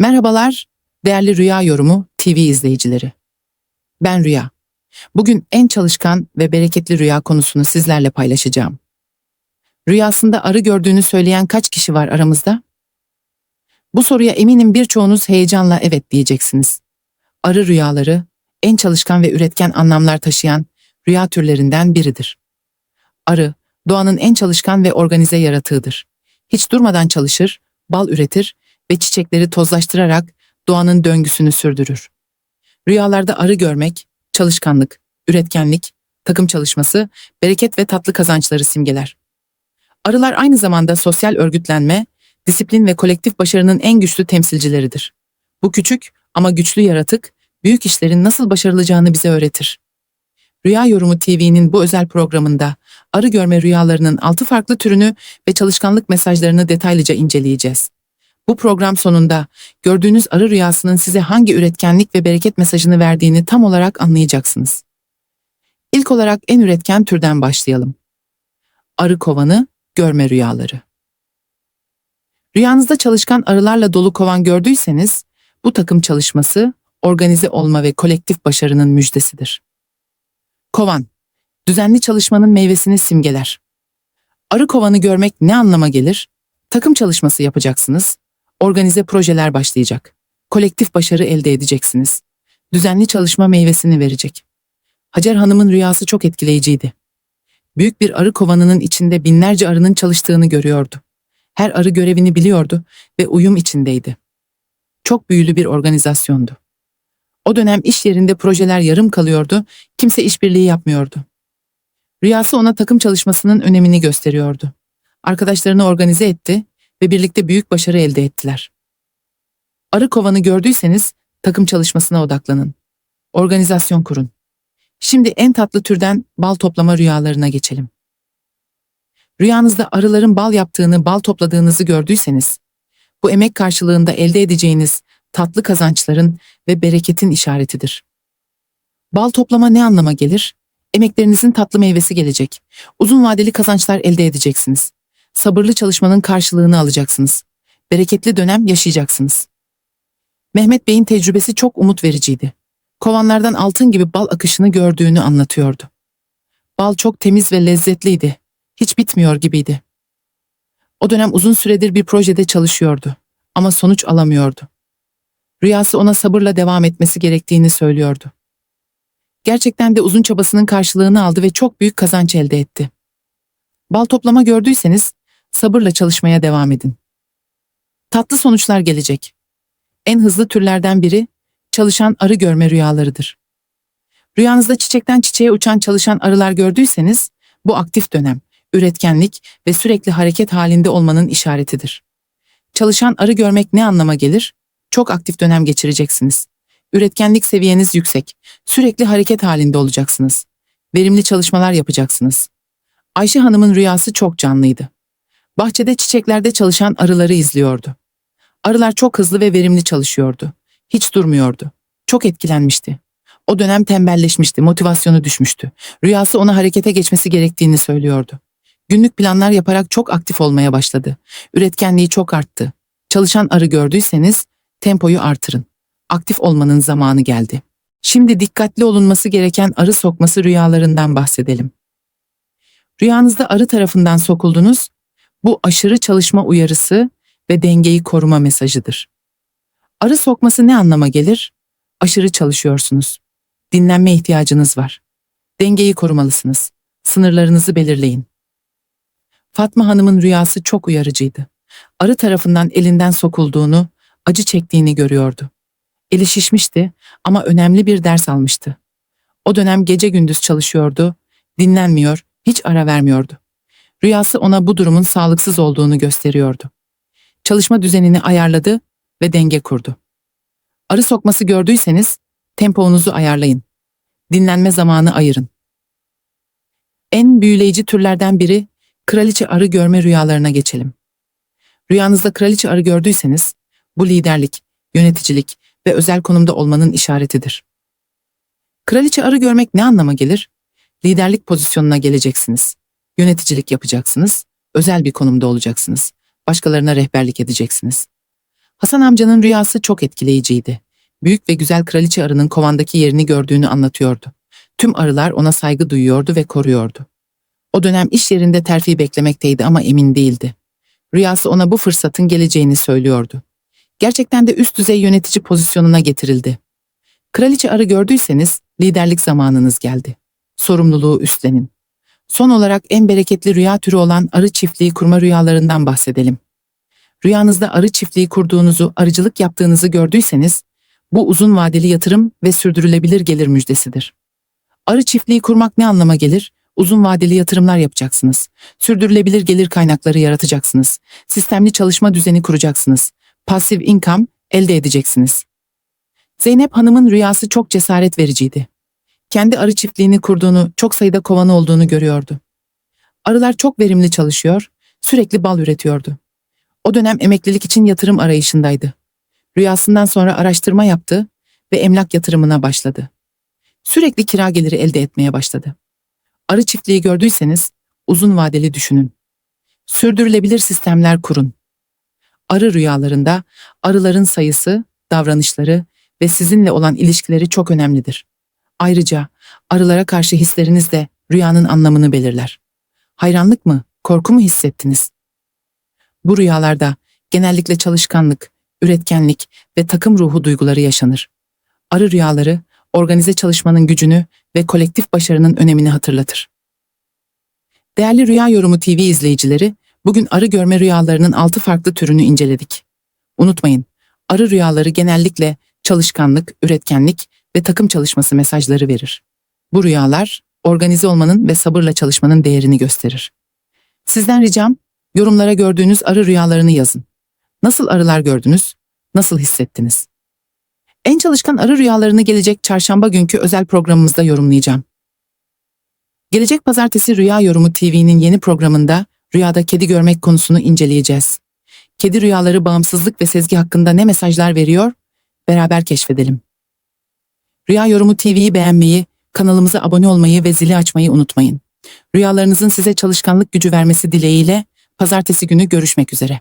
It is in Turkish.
Merhabalar, değerli Rüya Yorumu TV izleyicileri. Ben Rüya. Bugün en çalışkan ve bereketli rüya konusunu sizlerle paylaşacağım. Rüyasında arı gördüğünü söyleyen kaç kişi var aramızda? Bu soruya eminim birçoğunuz heyecanla evet diyeceksiniz. Arı rüyaları, en çalışkan ve üretken anlamlar taşıyan rüya türlerinden biridir. Arı, doğanın en çalışkan ve organize yaratığıdır. Hiç durmadan çalışır, bal üretir ve çiçekleri tozlaştırarak doğanın döngüsünü sürdürür. Rüyalarda arı görmek, çalışkanlık, üretkenlik, takım çalışması, bereket ve tatlı kazançları simgeler. Arılar aynı zamanda sosyal örgütlenme, disiplin ve kolektif başarının en güçlü temsilcileridir. Bu küçük ama güçlü yaratık, büyük işlerin nasıl başarılacağını bize öğretir. Rüya Yorumu TV'nin bu özel programında arı görme rüyalarının altı farklı türünü ve çalışkanlık mesajlarını detaylıca inceleyeceğiz. Bu program sonunda gördüğünüz arı rüyasının size hangi üretkenlik ve bereket mesajını verdiğini tam olarak anlayacaksınız. İlk olarak en üretken türden başlayalım. Arı kovanı, görme rüyaları. Rüyanızda çalışkan arılarla dolu kovan gördüyseniz, bu takım çalışması, organize olma ve kolektif başarının müjdesidir. Kovan, düzenli çalışmanın meyvesini simgeler. Arı kovanı görmek ne anlama gelir? Takım çalışması yapacaksınız, organize projeler başlayacak. Kolektif başarı elde edeceksiniz. Düzenli çalışma meyvesini verecek. Hacer Hanım'ın rüyası çok etkileyiciydi. Büyük bir arı kovanının içinde binlerce arının çalıştığını görüyordu. Her arı görevini biliyordu ve uyum içindeydi. Çok büyülü bir organizasyondu. O dönem iş yerinde projeler yarım kalıyordu, kimse işbirliği yapmıyordu. Rüyası ona takım çalışmasının önemini gösteriyordu. Arkadaşlarını organize etti ve birlikte büyük başarı elde ettiler. Arı kovanı gördüyseniz takım çalışmasına odaklanın. Organizasyon kurun. Şimdi en tatlı türden bal toplama rüyalarına geçelim. Rüyanızda arıların bal yaptığını, bal topladığınızı gördüyseniz, bu emek karşılığında elde edeceğiniz tatlı kazançların ve bereketin işaretidir. Bal toplama ne anlama gelir? Emeklerinizin tatlı meyvesi gelecek. Uzun vadeli kazançlar elde edeceksiniz. Sabırlı çalışmanın karşılığını alacaksınız. Bereketli dönem yaşayacaksınız. Mehmet Bey'in tecrübesi çok umut vericiydi. Kovanlardan altın gibi bal akışını gördüğünü anlatıyordu. Bal çok temiz ve lezzetliydi. Hiç bitmiyor gibiydi. O dönem uzun süredir bir projede çalışıyordu ama sonuç alamıyordu. Rüyası ona sabırla devam etmesi gerektiğini söylüyordu. Gerçekten de uzun çabasının karşılığını aldı ve çok büyük kazanç elde etti. Bal toplama gördüyseniz sabırla çalışmaya devam edin. Tatlı sonuçlar gelecek. En hızlı türlerden biri çalışan arı görme rüyalarıdır. Rüyanızda çiçekten çiçeğe uçan çalışan arılar gördüyseniz bu aktif dönem, üretkenlik ve sürekli hareket halinde olmanın işaretidir. Çalışan arı görmek ne anlama gelir? Çok aktif dönem geçireceksiniz. Üretkenlik seviyeniz yüksek. Sürekli hareket halinde olacaksınız. Verimli çalışmalar yapacaksınız. Ayşe Hanım'ın rüyası çok canlıydı. Bahçede çiçeklerde çalışan arıları izliyordu. Arılar çok hızlı ve verimli çalışıyordu. Hiç durmuyordu. Çok etkilenmişti. O dönem tembelleşmişti, motivasyonu düşmüştü. Rüyası ona harekete geçmesi gerektiğini söylüyordu. Günlük planlar yaparak çok aktif olmaya başladı. Üretkenliği çok arttı. Çalışan arı gördüyseniz tempoyu artırın. Aktif olmanın zamanı geldi. Şimdi dikkatli olunması gereken arı sokması rüyalarından bahsedelim. Rüyanızda arı tarafından sokuldunuz, bu aşırı çalışma uyarısı ve dengeyi koruma mesajıdır. Arı sokması ne anlama gelir? Aşırı çalışıyorsunuz. Dinlenme ihtiyacınız var. Dengeyi korumalısınız. Sınırlarınızı belirleyin. Fatma Hanım'ın rüyası çok uyarıcıydı. Arı tarafından elinden sokulduğunu, acı çektiğini görüyordu. Eli şişmişti ama önemli bir ders almıştı. O dönem gece gündüz çalışıyordu, dinlenmiyor, hiç ara vermiyordu. Rüyası ona bu durumun sağlıksız olduğunu gösteriyordu. Çalışma düzenini ayarladı ve denge kurdu. Arı sokması gördüyseniz temponuzu ayarlayın. Dinlenme zamanı ayırın. En büyüleyici türlerden biri kraliçe arı görme rüyalarına geçelim. Rüyanızda kraliçe arı gördüyseniz bu liderlik, yöneticilik ve özel konumda olmanın işaretidir. Kraliçe arı görmek ne anlama gelir? Liderlik pozisyonuna geleceksiniz. Yöneticilik yapacaksınız. Özel bir konumda olacaksınız. Başkalarına rehberlik edeceksiniz. Hasan amcanın rüyası çok etkileyiciydi. Büyük ve güzel kraliçe arının kovandaki yerini gördüğünü anlatıyordu. Tüm arılar ona saygı duyuyordu ve koruyordu. O dönem iş yerinde terfi beklemekteydi ama emin değildi. Rüyası ona bu fırsatın geleceğini söylüyordu. Gerçekten de üst düzey yönetici pozisyonuna getirildi. Kraliçe arı gördüyseniz liderlik zamanınız geldi. Sorumluluğu üstlenin. Son olarak en bereketli rüya türü olan arı çiftliği kurma rüyalarından bahsedelim. Rüyanızda arı çiftliği kurduğunuzu, arıcılık yaptığınızı gördüyseniz, bu uzun vadeli yatırım ve sürdürülebilir gelir müjdesidir. Arı çiftliği kurmak ne anlama gelir? Uzun vadeli yatırımlar yapacaksınız. Sürdürülebilir gelir kaynakları yaratacaksınız. Sistemli çalışma düzeni kuracaksınız. Pasif income elde edeceksiniz. Zeynep Hanım'ın rüyası çok cesaret vericiydi. Kendi arı çiftliğini kurduğunu, çok sayıda kovanı olduğunu görüyordu. Arılar çok verimli çalışıyor, sürekli bal üretiyordu. O dönem emeklilik için yatırım arayışındaydı. Rüyasından sonra araştırma yaptı ve emlak yatırımına başladı. Sürekli kira geliri elde etmeye başladı. Arı çiftliği gördüyseniz uzun vadeli düşünün. Sürdürülebilir sistemler kurun. Arı rüyalarında arıların sayısı, davranışları ve sizinle olan ilişkileri çok önemlidir. Ayrıca arılara karşı hisleriniz de rüyanın anlamını belirler. Hayranlık mı, korku mu hissettiniz? Bu rüyalarda genellikle çalışkanlık, üretkenlik ve takım ruhu duyguları yaşanır. Arı rüyaları organize çalışmanın gücünü ve kolektif başarının önemini hatırlatır. Değerli Rüya Yorumu TV izleyicileri, bugün arı görme rüyalarının 6 farklı türünü inceledik. Unutmayın, arı rüyaları genellikle çalışkanlık, üretkenlik ve takım çalışması mesajları verir. Bu rüyalar, organize olmanın ve sabırla çalışmanın değerini gösterir. Sizden ricam, yorumlara gördüğünüz arı rüyalarını yazın. Nasıl arılar gördünüz? Nasıl hissettiniz? En çalışkan arı rüyalarını gelecek çarşamba günkü özel programımızda yorumlayacağım. Gelecek pazartesi Rüya Yorumu TV'nin yeni programında rüyada kedi görmek konusunu inceleyeceğiz. Kedi rüyaları bağımsızlık ve sezgi hakkında ne mesajlar veriyor? Beraber keşfedelim. Rüya Yorumu TV'yi beğenmeyi, kanalımıza abone olmayı ve zili açmayı unutmayın. Rüyalarınızın size çalışkanlık gücü vermesi dileğiyle pazartesi günü görüşmek üzere.